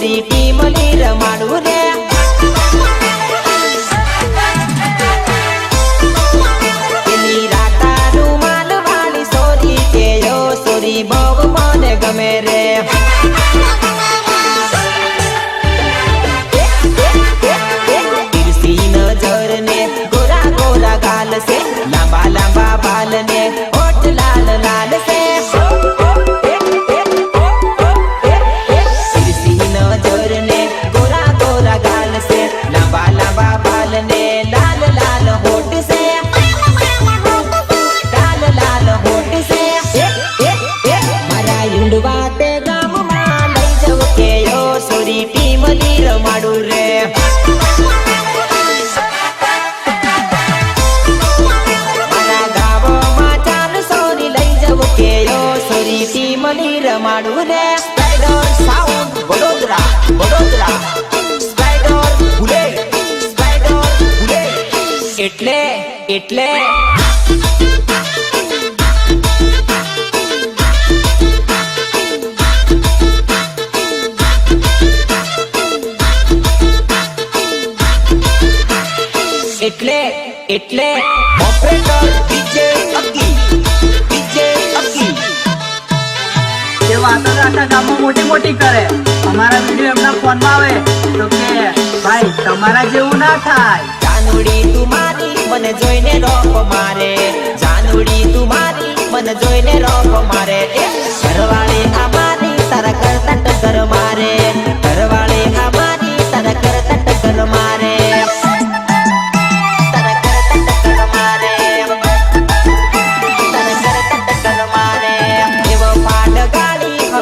Sorry ટીમલી રમાડું રે. ટીમલી રમાડું રે. Spider sound Vadodara Vadodara. Spider ભૂલે સ્પાઈડર ભૂલે. એટલે એટલે. એટલે એટલે. ઓપરેટર વાતો આખા ગામમાં મોટી મોટી કરે. અમારા વીડિયો એમના ફોનમાં આવે. તો કે, ભાઈ, તમારા જેવું ના થાય. જાનુડી, તું મારી મને જોઈને રોપ મારે. જાનુડી, તું મારી મને જોઈને રોપ મારે. એ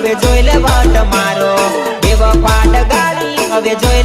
હવે જોઈ લે વાટ મારો. એવો પાટ ગાડી હવે જોઈ